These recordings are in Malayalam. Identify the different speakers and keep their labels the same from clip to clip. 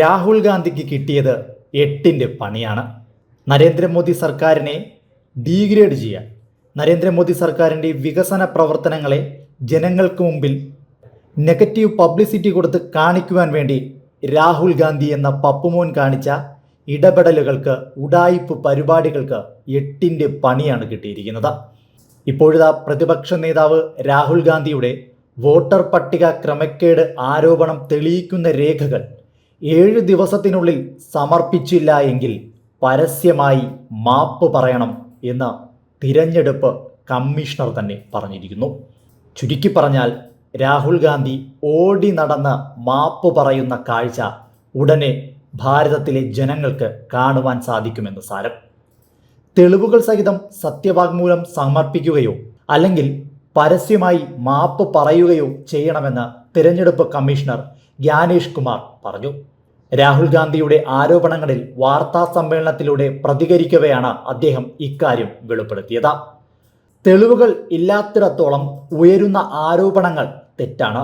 Speaker 1: രാഹുൽ ഗാന്ധിക്ക് കിട്ടിയത് എട്ടിന്റെ പണിയാണ്. നരേന്ദ്രമോദി സർക്കാരിനെ ഡീഗ്രേഡ് ചെയ്യാൻ നരേന്ദ്രമോദി സർക്കാരിന്റെ വികസന പ്രവർത്തനങ്ങളെ ജനങ്ങൾക്ക് മുമ്പിൽ നെഗറ്റീവ് പബ്ലിസിറ്റി കൊടുത്ത് കാണിക്കുവാൻ വേണ്ടി രാഹുൽ ഗാന്ധി എന്ന പപ്പുമോൻ കാണിച്ച ഇടപെടലുകൾക്ക് ഉടായിപ്പ് പരിപാടികൾക്ക് എട്ടിന്റെ പണിയാണ് കിട്ടിയിരിക്കുന്നത്. ഇപ്പോഴത്തെ പ്രതിപക്ഷ നേതാവ് രാഹുൽ ഗാന്ധിയുടെ വോട്ടർ പട്ടിക ക്രമക്കേട് ആരോപണം തെളിയിക്കുന്ന രേഖകൾ ഏഴ് ദിവസത്തിനുള്ളിൽ സമർപ്പിച്ചില്ല എങ്കിൽ പരസ്യമായി മാപ്പ് പറയണം എന്ന് തിരഞ്ഞെടുപ്പ് കമ്മീഷണർ തന്നെ പറഞ്ഞിരിക്കുന്നു. ചുരുക്കി പറഞ്ഞാൽ രാഹുൽ ഗാന്ധി ഓടി നടന്ന് മാപ്പ് പറയുന്ന കാഴ്ച ഉടനെ ഭാരതത്തിലെ ജനങ്ങൾക്ക് കാണുവാൻ സാധിക്കുമെന്ന് സാരം. തെളിവുകൾ സഹിതം സത്യവാങ്മൂലം സമർപ്പിക്കുകയോ അല്ലെങ്കിൽ പരസ്യമായി മാപ്പ് പറയുകയോ ചെയ്യണമെന്ന് തിരഞ്ഞെടുപ്പ് കമ്മീഷണർ ജ്ഞാനേഷ് കുമാർ പറഞ്ഞു. രാഹുൽ ഗാന്ധിയുടെ ആരോപണങ്ങളിൽ വാർത്താ സമ്മേളനത്തിലൂടെ പ്രതികരിക്കവെയാണ് അദ്ദേഹം ഇക്കാര്യം വെളിപ്പെടുത്തിയത്. തെളിവുകൾ ഇല്ലാത്തിടത്തോളം ഉയരുന്ന ആരോപണങ്ങൾ തെറ്റാണ്.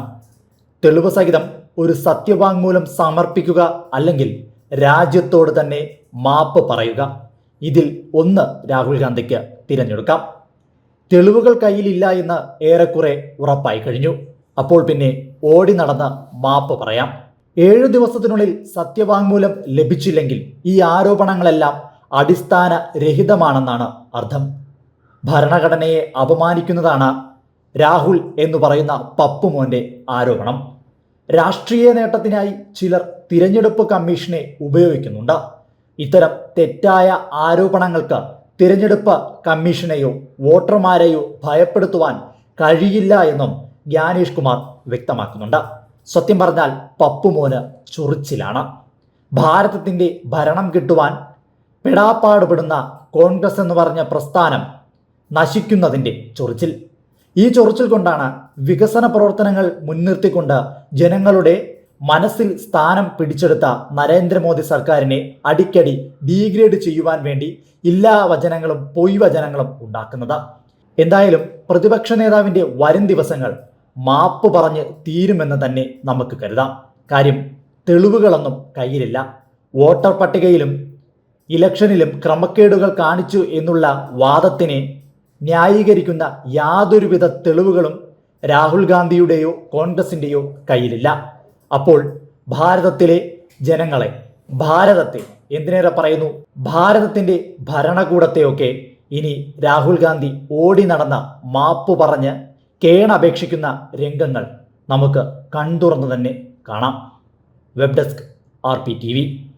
Speaker 1: തെളിവ് സഹിതം ഒരു സത്യവാങ്മൂലം സമർപ്പിക്കുക അല്ലെങ്കിൽ രാജ്യത്തോട് തന്നെ മാപ്പ് പറയുക. ഇതിൽ ഒന്ന് രാഹുൽ ഗാന്ധിക്ക് തിരഞ്ഞെടുക്കാം. തെളിവുകൾ കയ്യിലില്ല എന്ന് ഏറെക്കുറെ ഉറപ്പായി കഴിഞ്ഞു. അപ്പോൾ പിന്നെ ഓടി നടന്ന് മാപ്പ് പറയാം. ഏഴു ദിവസത്തിനുള്ളിൽ സത്യവാങ്മൂലം ലഭിച്ചില്ലെങ്കിൽ ഈ ആരോപണങ്ങളെല്ലാം അടിസ്ഥാന രഹിതമാണെന്നാണ് അർത്ഥം. ഭരണഘടനയെ അപമാനിക്കുന്നതാണ് രാഹുൽ എന്ന് പറയുന്ന പപ്പുമോന്റെ ആരോപണം. രാഷ്ട്രീയ നേട്ടത്തിനായി ചിലർ തിരഞ്ഞെടുപ്പ് കമ്മീഷനെ ഉപയോഗിക്കുന്നുണ്ട്. ഇത്തരം തെറ്റായ ആരോപണങ്ങൾക്ക് തിരഞ്ഞെടുപ്പ് കമ്മീഷനെയോ വോട്ടർമാരെയോ ഭയപ്പെടുത്തുവാൻ കഴിയില്ല എന്നും ജ്ഞാനേഷ് കുമാർ വ്യക്തമാക്കുന്നുണ്ട്. സത്യം പറഞ്ഞാൽ പപ്പുമോന് ചൊറിച്ചിലാണ്. ഭാരതത്തിന്റെ ഭരണം കിട്ടുവാൻ പെടാപ്പാടുപെടുന്ന കോൺഗ്രസ് എന്ന് പറഞ്ഞ പ്രസ്ഥാനം നശിക്കുന്നതിന്റെ ചൊറിച്ചിൽ. ഈ ചൊറിച്ചിൽ കൊണ്ടാണ് വികസന പ്രവർത്തനങ്ങൾ മുൻനിർത്തിക്കൊണ്ട് ജനങ്ങളുടെ മനസ്സിൽ സ്ഥാനം പിടിച്ചെടുത്ത നരേന്ദ്രമോദി സർക്കാരിനെ അടിക്കടി ഡീഗ്രേഡ് ചെയ്യുവാൻ വേണ്ടി എല്ലാ വചനങ്ങളും പൊയ് വചനങ്ങളും ഉണ്ടാക്കുന്നത്. എന്തായാലും പ്രതിപക്ഷ നേതാവിന്റെ വരും ദിവസങ്ങൾ മാപ്പ് പറഞ്ഞ് തീരുമെന്ന് തന്നെ നമുക്ക് കരുതാം. കാര്യം തെളിവുകളൊന്നും കയ്യിലില്ല. വോട്ടർ പട്ടികയിലും ഇലക്ഷനിലും ക്രമക്കേടുകൾ കാണിച്ചു എന്നുള്ള വാദത്തിനെ ന്യായീകരിക്കുന്ന യാതൊരുവിധ തെളിവുകളും രാഹുൽ ഗാന്ധിയുടെയോ കോൺഗ്രസിന്റെയോ കയ്യിലില്ല. അപ്പോൾ ഭാരതത്തിലെ ജനങ്ങളെ ഭാരതത്തെ എന്തിനേറെ പറയുന്നു? ഭാരതത്തിന്റെ ഭരണകൂടത്തെയൊക്കെ ഇനി രാഹുൽ ഗാന്ധി ഓടി നടന്ന മാപ്പ് പറഞ്ഞ് കേണപേക്ഷിക്കുന്ന രംഗങ്ങൾ നമുക്ക് കൺതുറന്ന് തന്നെ കാണാം. Web desk R P T V.